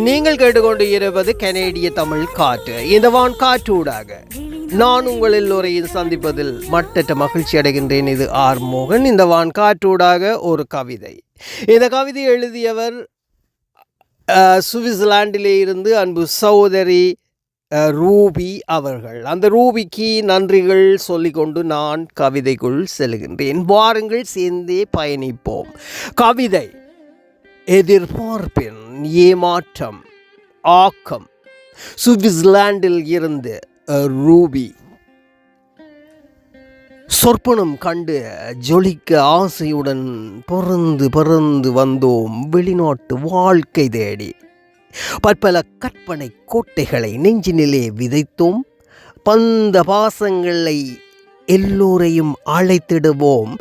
நீங்கள் கேட்டுக்கொண்டு இருப்பது கனேடிய தமிழ் காற்று. இந்த வான் காற்றூடாக. நான் உங்கள் எல்லோரையும் சந்திப்பதில் மட்டற்ற மகிழ்ச்சி அடைகின்றேன். இது ஆர் மோகன். இந்த வான் காற்றூடாக ஒரு கவிதை. இந்த கவிதை எழுதியவர் சுவிட்சர்லாண்டிலே சுவிட்சர்லாந்திலே இருந்து அன்பு சகோதரி ரூபி அவர்கள். அந்த ரூபிக்கு நன்றிகள் சொல்லிக்கொண்டு நான் கவிதைக்குள் செல்கின்றேன். வாருங்கள் சேர்ந்தே பயணிப்போம். கவிதை எதிர்பார்ப்பின் ஏமாற்றம் ஆக்கம். சுவிட்சர்லாண்டில் இருந்து ரூபி. சொற்பனம் கண்டு ஜொலிக்க ஆசையுடன் பிறந்து பிறந்து வந்தோம். வெளிநாட்டு வாழ்க்கை தேடி. பற்பல கற்பனை கோட்டைகளை நெஞ்சினிலே விதைத்தோம். பந்த பாசங்களை எல்லோரையும் அழைத்திடுவோம்.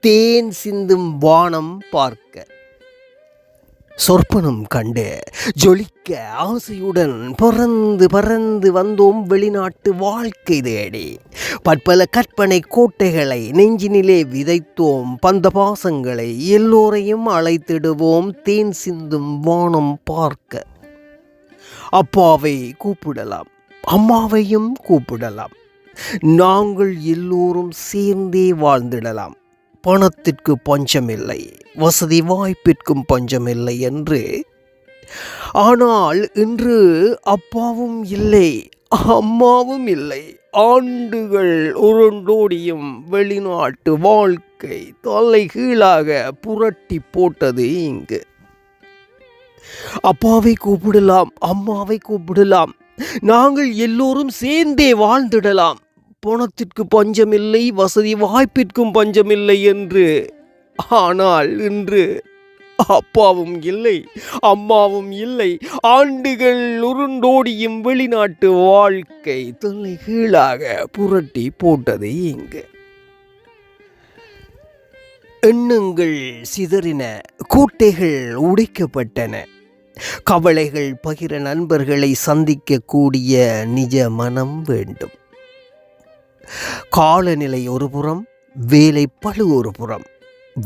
தேன் சிந்தும் வானம் பார்க்க. சொற்பனம் கண்டு ஜொலிக்க ஆசையுடன் பறந்து பறந்து வந்தோம் வெளிநாட்டு வாழ்க்கை தேடி. பற்பல கற்பனை கோட்டைகளை நெஞ்சினிலே விதைத்தோம். பந்த பாசங்களை எல்லோரையும் அழைத்திடுவோம். தேன் சிந்தும் வானம் பார்க்க. அப்பாவை கூப்பிடலாம். அம்மாவையும் கூப்பிடலாம். நாங்கள் எல்லோரும் சேர்ந்தே வாழ்ந்திடலாம். பணத்திற்கு பஞ்சமில்லை வசதி வாய்ப்பிற்கும் பஞ்சமில்லை என்று. ஆனால் இன்று அப்பாவும் இல்லை அம்மாவும் இல்லை. ஆண்டுகள் உருண்டோடியும் வெளிநாட்டு வாழ்க்கை தொல்லை கீழாக புரட்டி போட்டது இங்கு. அப்பாவை கூப்பிடலாம் அம்மாவை கூப்பிடலாம் நாங்கள் எல்லோரும் சேர்ந்தே வாழ்ந்திடலாம். பணத்திற்கு பஞ்சமில்லை வசதி வாய்ப்பிற்கும் பஞ்சமில்லை என்று. ஆனால் இன்று அப்பாவும் இல்லை அம்மாவும் இல்லை. ஆண்டுகள் உருண்டோடியும் வெளிநாட்டு வாழ்க்கை தொல்லை கீழாக புரட்டி போட்டது இங்கு. எண்ணங்கள் சிதறின கூட்டைகள் உடைக்கப்பட்டன. கவலைகள் பகிர நண்பர்களை சந்திக்கக்கூடிய நிஜ மனம் வேண்டும். காலநிலை ஒரு புறம் வேலை பழு ஒரு புறம்.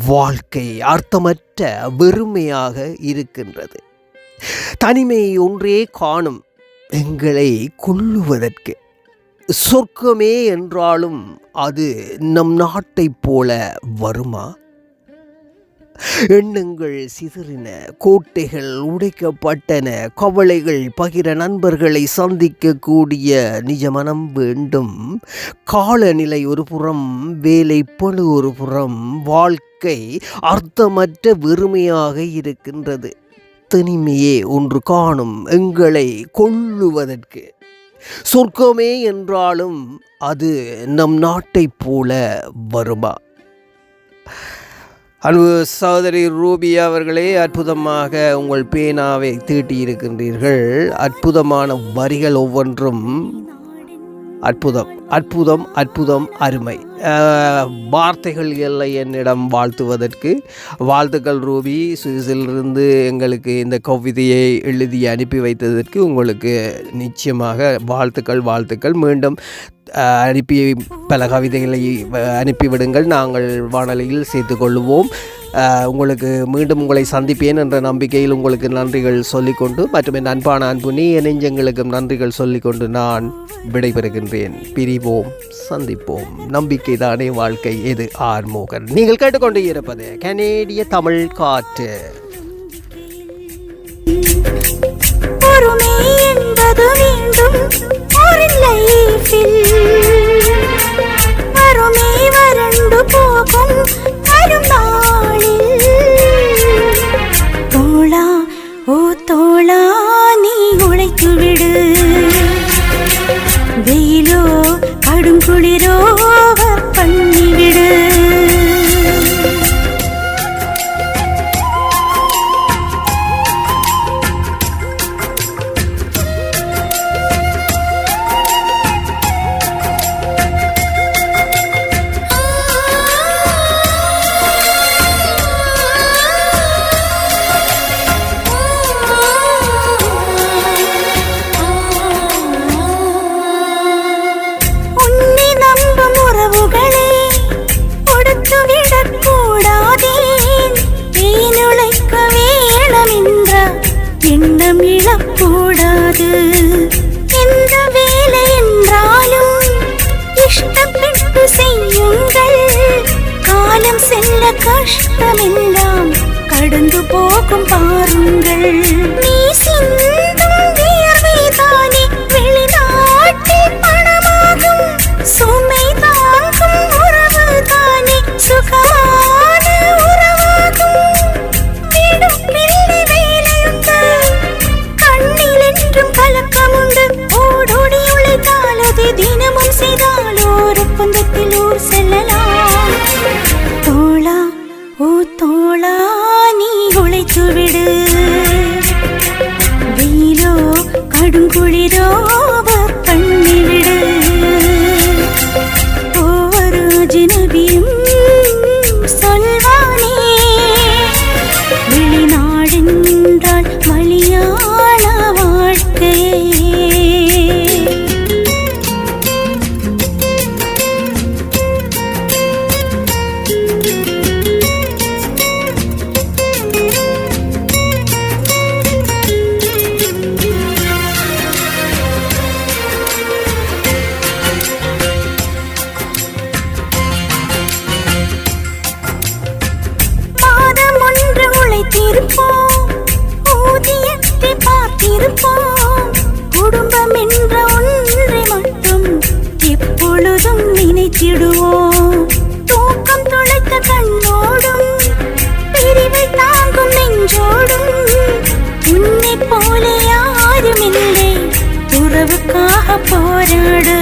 வாழ்க்கை அர்த்தமற்ற வெறுமையாக இருக்கின்றது. தனிமை ஒன்றே காணும் எங்களை கொள்ளுவதற்கு சொர்க்கமே என்றாலும் அது நம் நாட்டைப் போல வருமா? எண்ணங்கள் சிதறின கோட்டைகள் உடைக்கப்பட்டன கவலைகள் பகிர நண்பர்களை சந்திக்கக்கூடிய நிஜ மனம் வேண்டும். காலநிலை ஒரு புறம் வேலை பழு ஒரு புறம் வாழ்க்கை அர்த்தமற்ற வெறுமையாக இருக்கின்றது. தனிமையே ஒன்று காணும் எங்களை கொள்ளுவதற்கு சொர்க்கமே என்றாலும் அது நம் நாட்டைப் போல வருமா? அன்பு சகோதரி ரூபி அவர்களே அற்புதமாக உங்கள் பேனாவை தீட்டியிருக்கின்றீர்கள் அற்புதமான வரிகள் ஒவ்வொன்றும் அற்புதம் அற்புதம் அற்புதம் அருமை. வார்த்தைகள் இல்லை என்னிடம் வாழ்த்துவதற்கு. வாழ்த்துக்கள் ரூபி சுவிஸிலிருந்து எங்களுக்கு இந்த கவிதையை எழுதி அனுப்பி வைத்ததற்கு உங்களுக்கு நிச்சயமாக வாழ்த்துக்கள் வாழ்த்துக்கள். மீண்டும் அனுப்பி பல கவிதைகளை வ- அனுப்பிவிடுங்கள் நாங்கள் வானொலியில் சேர்த்து கொள்வோம். உங்களுக்கு மீண்டும் உங்களை சந்திப்பேன் என்ற நம்பிக்கையில் உங்களுக்கு நன்றிகள் சொல்லிக்கொண்டு மற்றும் என் அன்பான அன்பு நீ நெஞ்சங்களுக்கும் நன்றிகள் சொல்லிக்கொண்டு நான் விடைபெறுகின்றேன். பிரிவோம் சந்திப்போம். நம்பிக்கை தானே வாழ்க்கை? எது? ஆர்மோகன் நீங்கள் கேட்டுக்கொண்டு இருப்பது கனேடிய தமிழ் காற்று. போக்கும் பாருங்கள். நீ சின்ன 푸른 구리로 உறவுக்காக போராடு.